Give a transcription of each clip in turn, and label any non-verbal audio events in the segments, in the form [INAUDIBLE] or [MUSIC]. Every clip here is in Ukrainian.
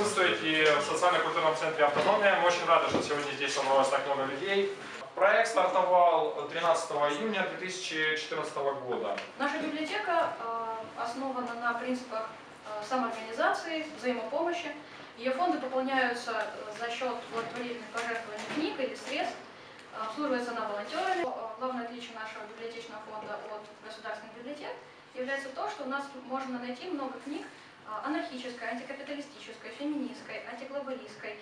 присутствуете в социально-культурном центре «Автономия». Мы очень рады, что сегодня здесь собралось так много людей. Проект стартовал 13 июня 2014 года. Наша библиотека э, основана на принципах э, самоорганизации, взаимопомощи. Ее фонды пополняются э, за счет благотворительных пожертвований книг или средств, обслуживается она волонтерами. Главное отличие нашего библиотечного фонда от государственных библиотек является то, что у нас можно найти много книг анархической, антикапиталистической, феминистской, антиглобалистской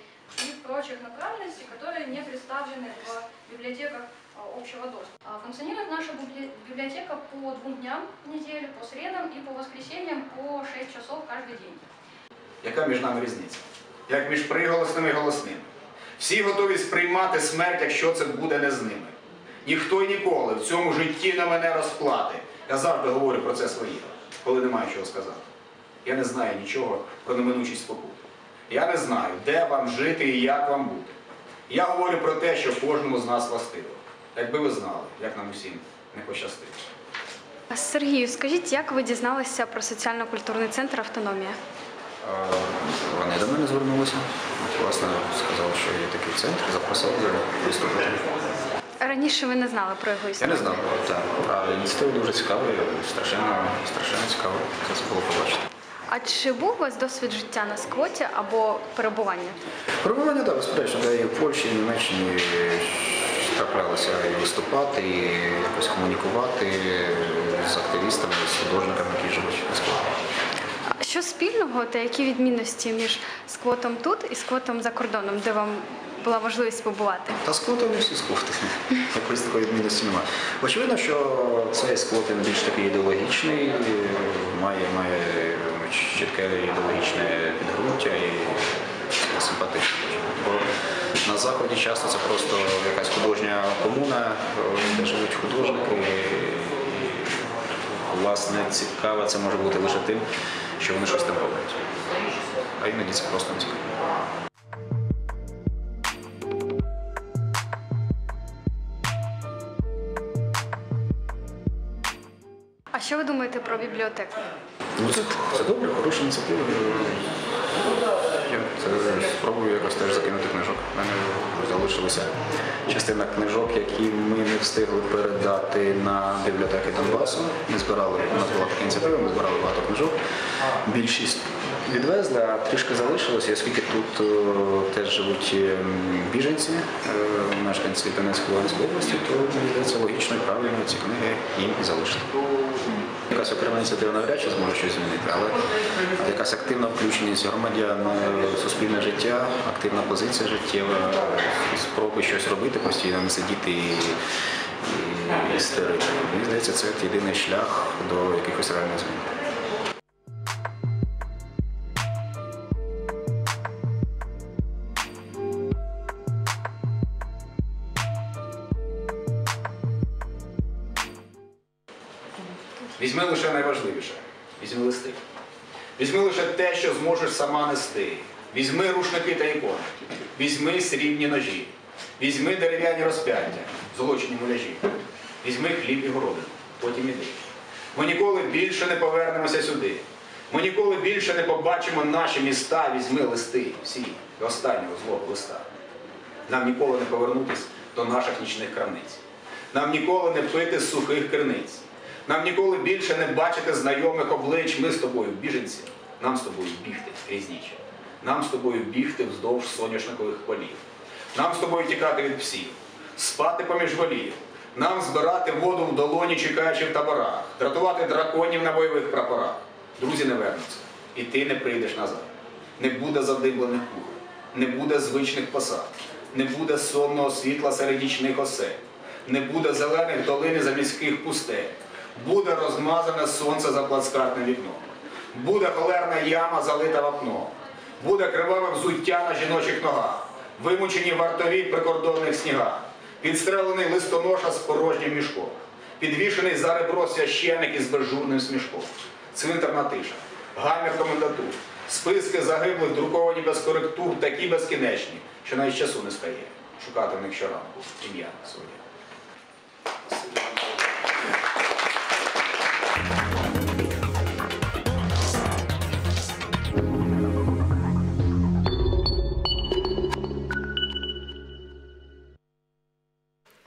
и прочих направленностей, которые не представлены в библиотеках э, общего доступа. А Функционирует наша библи- библиотека по двум дням в неделю, по средам и по воскресеньям по 6 часов каждый день. Яка між нами різниця? Як між приголосними і голосними. Всі готові сприймати смерть, якщо це буде не з ними. Ніхто і ніколи в цьому житті на мене розплати. Я завжди говорю про це своїм, коли немає чого сказати. Я не знаю нічого про неминучість спокути. Я не знаю, де вам жити і як вам бути. Я говорю про те, що кожному з нас властиво. Якби ви знали, як нам усім не пощастить. Сергію, скажіть, як ви дізналися про соціально-культурний центр Автономія? Е, Вони до мене звернулися. Власне, сказали, що є такий центр, запросили виступити. Раніше ви не знали про його Я не знав, так. А ініціатива дуже цікава, і страшенно, страшенно цікаво це було побачити. А чи був у вас досвід життя на сквоті або перебування? Перебування, так, безперечно, де і в Польщі, і в Німеччині траплялося і виступати, і якось комунікувати з активістами, з художниками, які живуть на. А Що спільного та які відмінності між сквотом тут і сквотом за кордоном, де вам була можливість побувати? Та сквотом всі сквоти. [LAUGHS] Якоїсь такої відмінності немає. Очевидно, що цей сквот він більш такий ідеологічний, має, має чітке ідеологічне підґрунтя і симпатичне. Бо на Заході часто це просто якась художня комуна, де живуть художники. І, Власне, цікаве це може бути лише тим, що вони щось там роблять. А іноді це просто не цікаво. А що ви думаєте про бібліотеку? Ну, це, це добре, хороша ініціатива. Я це спробую якось теж закинути книжок. У мене залишилася частина книжок, які ми не встигли передати на бібліотеки Донбасу. Ми збирали, у нас була така ініціатива, ми збирали багато книжок. Більшість відвезли, а трішки залишилося, оскільки тут е, теж живуть е, біженці, е, мешканці Донецької області, то мені здається логічно і правильно ці книги їм і залишити. Якась окрема ініціатива навряд чи зможе щось змінити, але якась активна включеність громадян в суспільне життя, активна позиція життєва, спроби щось робити постійно, не сидіти і, і, і стерити. Мені здається, це єдиний шлях до якихось реальних змін. Візьми лише найважливіше. Візьми листи. Візьми лише те, що зможеш сама нести. Візьми рушники та ікони. Візьми срібні ножі. Візьми дерев'яні розп'яття, золочені муляжі. Візьми хліб і городину. Потім іди. Ми ніколи більше не повернемося сюди. Ми ніколи більше не побачимо наші міста. Візьми листи. Всі. До останнього злого листа. Нам ніколи не повернутись до наших нічних крамниць. Нам ніколи не пити з сухих криниць. Нам ніколи більше не бачити знайомих облич. Ми з тобою біженці. Нам з тобою бігти крізь ніч. Нам з тобою бігти вздовж соняшникових полів. Нам з тобою тікати від псів, спати поміж голів. Нам збирати воду в долоні, чекаючи в таборах, дратувати драконів на бойових прапорах. Друзі не вернуться, і ти не прийдеш назад. Не буде задимлених кухонь, не буде звичних посад, не буде сонного світла серед нічних осель, не буде зелених долин за міських пустель, буде розмазане сонце за плацкартним вікном, буде холерна яма залита вапном, буде криваве взуття на жіночих ногах, вимучені вартові прикордонних снігах, підстрелений листоноша з порожнім мішком, підвішений за ребро священик із безжурним смішком, цвинтарна тиша, гамір комендатур, списки загиблих друковані без коректур, такі безкінечні, що навіть часу не стає. Шукати в них щоранку. Ім'я своє.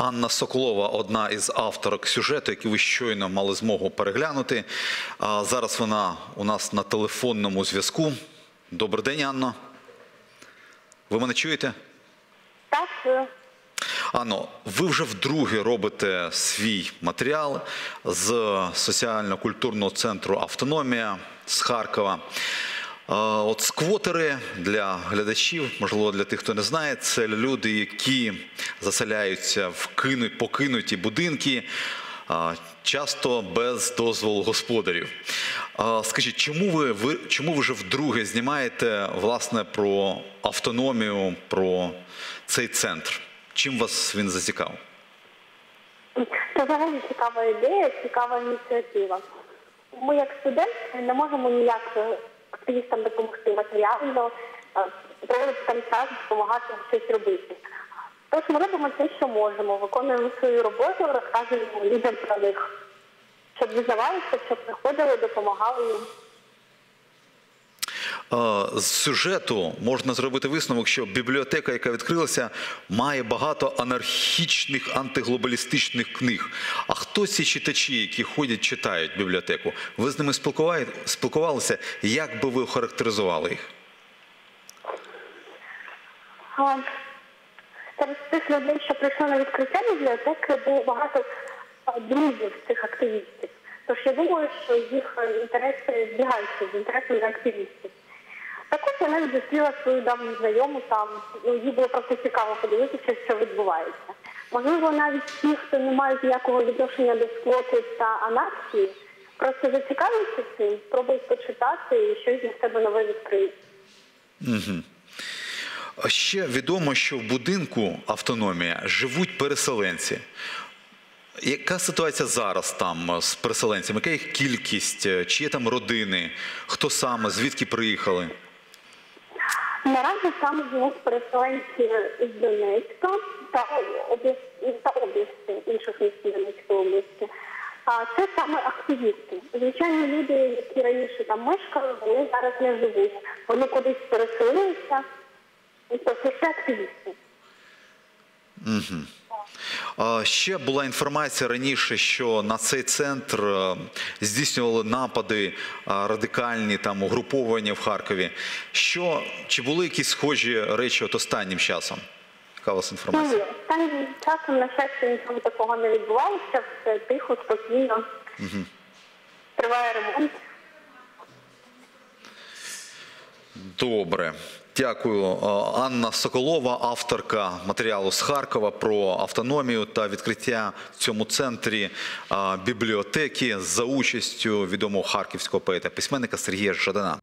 Анна Соколова, одна із авторок сюжету, який ви щойно мали змогу переглянути. Зараз вона у нас на телефонному зв'язку. Добрий день, Анно. Ви мене чуєте? Так, е, Анно, ви вже вдруге робите свій матеріал з соціально-культурного центру Автономія з Харкова. От сквотери для глядачів, можливо, для тих, хто не знає, це люди, які заселяються в кину- покинуті будинки, часто без дозволу господарів. Скажіть, чому ви, ви чому ви вже вдруге знімаєте власне про автономію, про цей центр? Чим вас він зацікавив? це взагалі цікава ідея, цікава ініціатива. Ми, як студенти, не можемо ніяк активістам допомогти матеріально, е, проводити там час, допомагати щось робити. Тож ми робимо те, що можемо, виконуємо свою роботу, розказуємо людям про них, щоб дізнавалися, щоб приходили, допомагали їм. З сюжету можна зробити висновок, що бібліотека, яка відкрилася, має багато анархічних антиглобалістичних книг. А хто ці читачі, які ходять, читають бібліотеку? Ви з ними спілкувалися? Як би ви охарактеризували їх? Серед тих людей, що прийшли на відкриття бібліотеки, було багато друзів цих активістів. Тож я думаю, що їх е, інтереси збігаються з інтересами активістів. Також я навіть зустріла свою давню знайому там, ну, їй було просто цікаво подивитися, що відбувається. Можливо, навіть ті, хто не мають ніякого відношення до сквоти та анархії, просто зацікавляться цим, спробують почитати і щось для себе нове відкриють. А Ще відомо, що в будинку автономія живуть переселенці. Яка ситуація зараз там з переселенцями? Яка їх кількість? Чи є там родини? Хто саме? Звідки приїхали? Наразі там живуть переселенці з Донецька та та області інших міст Донецької області. А це саме активісти. Звичайно, люди, які раніше там мешкали, вони зараз не живуть. Вони кудись переселилися. Тобто це активісти. А, Ще була інформація раніше, що на цей центр е, здійснювали напади радикальні там угруповання в Харкові. Що чи були якісь схожі речі от останнім часом? Яка у вас інформація? Ні, останнім часом, на щастя, нічого такого не відбувалося. Все тихо, спокійно. Триває ремонт. Добре. Дякую. Е, Анна Соколова, авторка матеріалу з Харкова про автономію та відкриття в цьому центрі е, бібліотеки за участю відомого харківського поета письменника Сергія Жадана.